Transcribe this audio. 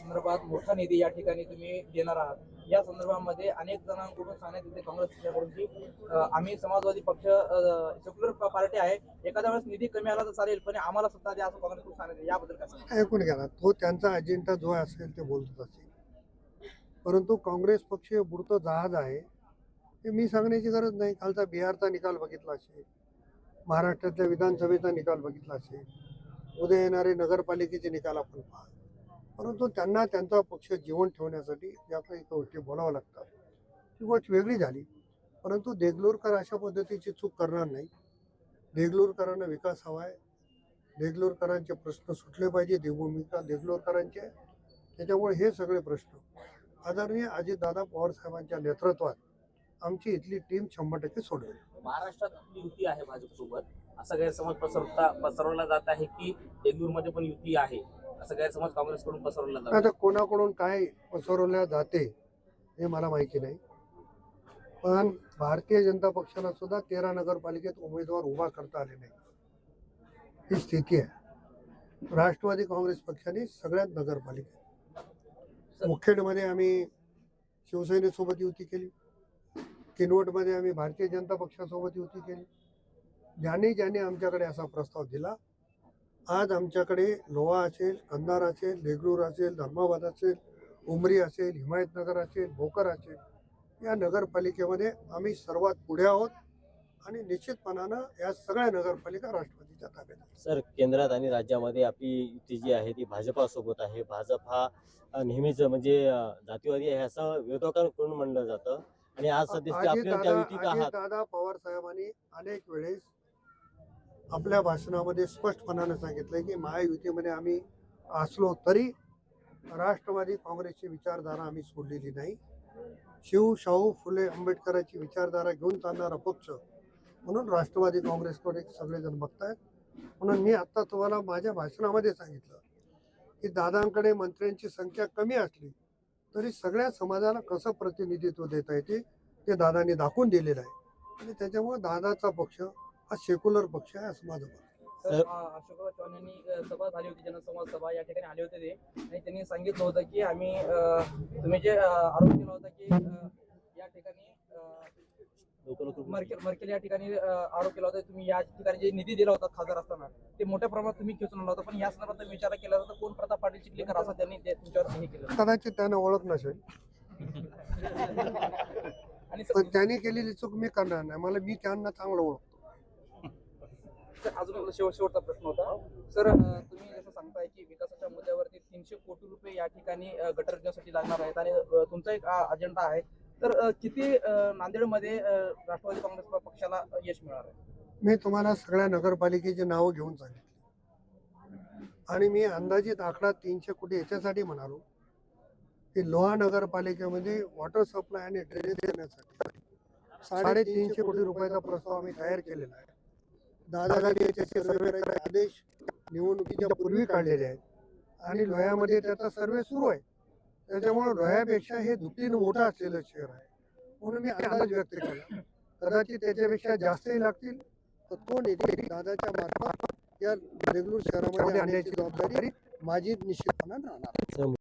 संदर्भात मोठा निधी या ठिकाणी तुम्ही देणार आहात. या संदर्भामध्ये अनेक जणांकडून सांगण्यात येते काँग्रेस पक्षाकडून की आम्ही समाजवादी पक्ष सेक्युलर पार्टी आहे. एखाद्या वेळेस निधी कमी आला तर चालेल पण आम्हाला सत्ता द्या असं काँग्रेसकडून सांगण्यात याबद्दल काय ऐकून घ्या ना. तो त्यांचा अजेंडा जो असेल ते बोलत असेल. परंतु काँग्रेस पक्ष हे बुडतं जहाज आहे. हे मी सांगण्याची गरज नाही. कालचा बिहारचा निकाल बघितला असेल. महाराष्ट्रातल्या विधानसभेचा निकाल बघितला असेल. उद्या येणारे नगरपालिकेचे निकाल आपण पहा परंतु त्यांना त्यांचा पक्ष जीवन ठेवण्यासाठी ज्या काही गोष्टी बोलाव्या लागतात. ती गोष्ट वेगळी झाली. परंतु देगलूरकर अशा पद्धतीची चूक करणार नाही. देगलूरकरांना विकास हवा आहे. देगलूरकरांचे प्रश्न सुटले पाहिजे. देवभूमिका देगलूरकरांचे. त्याच्यामुळे हे सगळे प्रश्न. आदरणीय अजितदादा पवारसाहेबांच्या नेतृत्वात आमची इथली टीम शंभर टक्के सोडवेल. महाराष्ट्रात आपली युती आहे भाजपसोबत. असा गैरसमज पसरवता पसरवला जात आहे की देगलूरमध्ये पण युती आहे. असा गैरसमज काँग्रेसकडून पसरवला जातो? आता कोणाकडून काय पसरवल्या जाते हे मला माहिती नाही. पण भारतीय जनता पक्षाला सुद्धा तेरा नगरपालिकेत उमेदवार उभा करता आले नाही. ही स्थिती आहे. राष्ट्रवादी काँग्रेस पक्षाने सगळ्यात नगरपालिका. मुखेडमध्ये आम्ही शिवसेनेसोबत युती केली. किनवटमध्ये आम्ही भारतीय जनता पक्षासोबत युती केली. ज्याने ज्याने आमच्याकडे असा प्रस्ताव दिला आज आमच्याकडे लोहा असेल कंधार असेल देगलूर असेल धर्माबाद असेल उमरी असेल हिमायतनगर असेल भोकर असेल या नगरपालिकेमध्ये आम्ही सर्वात पुढे आहोत आणि निश्चितपणानं या सगळ्या नगरपालिका राष्ट्रवादीच्या ताब्यात आहेत. सर केंद्रात आणि राज्यामध्ये आपली युती जी आहे ती भाजपासोबत आहे भाजप हा अ, नेहमीच म्हणजे अ, जातीवादी आहे असं विरोधकांकडून म्हणलं जातं आणि आज सध्या आपल्या त्या अजितदादा युतीत आहात दादा पवार साहेबांनी अनेक वेळेस आपल्या भाषणामध्ये स्पष्टपणानं सांगितलंय की महायुतीमध्ये आम्ही असलो तरी राष्ट्रवादी काँग्रेसची विचारधारा आम्ही सोडलेली नाही. शिव शाहू फुले आंबेडकरांची विचारधारा घेऊन चालणारा पक्ष. म्हणून राष्ट्रवादी काँग्रेसकडे सगळेजण बघतायत. म्हणून मी आत्ता तुम्हाला माझ्या भाषणामध्ये सांगितलं की दादांकडे मंत्र्यांची संख्या कमी असली तरी सगळ्या समाजाला कसं प्रतिनिधित्व देता येते ते दादांनी दाखवून दिलेलं आहे. आणि त्याच्यामुळे दादाचा पक्ष हा सेक्युलर पक्ष आहे असं माझं मत. सर- अशोकराव चव्हाण यांनी अं, सभा झाली होती जनसंवाद सभा या ठिकाणी आले होते ते. आणि त्यांनी सांगितलं होतं की आम्ही अं, तुम्ही जे अं, आरोप केला होता की अं, या ठिकाणी अं, मर्केल मर्केल या ठिकाणी अं, आरोप केला होता तुम्ही या ठिकाणी जे निधी दिला होता खासदार असताना ते मोठ्या प्रमाणात तुम्ही खेचून आणला होता. पण या संदर्भात विचार केला होता कोण प्रताप पाटील चिखलीकर असं त्यांनी ते तुमच्यावर हे केलं कदाचित त्यांना ओळख नसेल. आणि पण त्यांनी केलेली चूक मी करणार नाही. मला मी त्यांना चांगलं ओळखतो सर, अजून आपला शेवट शेवटचा प्रश्न होता. सर तुम्ही जसं सांगताय की विकासाच्या मुद्द्यावरती तीनशे कोटी रुपये या ठिकाणी गटर योजनेसाठी लागणार आहेत. आणि तुमचा एक अजेंडा आहे. तर किती नांदेडमध्ये राष्ट्रवादी काँग्रेस पक्षाला यश मिळणार आहे? मी तुम्हाला सगळ्या नगरपालिकेची नावं घेऊन सांगितली. आणि मी अंदाजित आकडा तीनशे कोटी याच्यासाठी म्हणालो की लोहा नगरपालिकेमध्ये वॉटर सप्लाय आणि ड्रेनेज देण्यासाठी साडेतीनशे कोटी रुपयाचा प्रस्ताव आम्ही तयार केलेला आहे. दादानी याचे सर्वे करायचे आदेश निवडणुकीच्या पूर्वी काढलेले आहेत. आणि लोह्यामध्ये त्याचा सर्वे सुरू आहे. त्याच्यामुळे लोह्यापेक्षा हे दुपटीनं मोठं असलेलं शहर आहे. म्हणून मी अंदाज व्यक्त केला. कदाचित त्याच्यापेक्षा जास्तही लागतील. तर तो नेते दादाच्या मार्फत या देगलूर शहरामध्ये आणण्याची जबाबदारी माझी निश्चितपणे राहणार.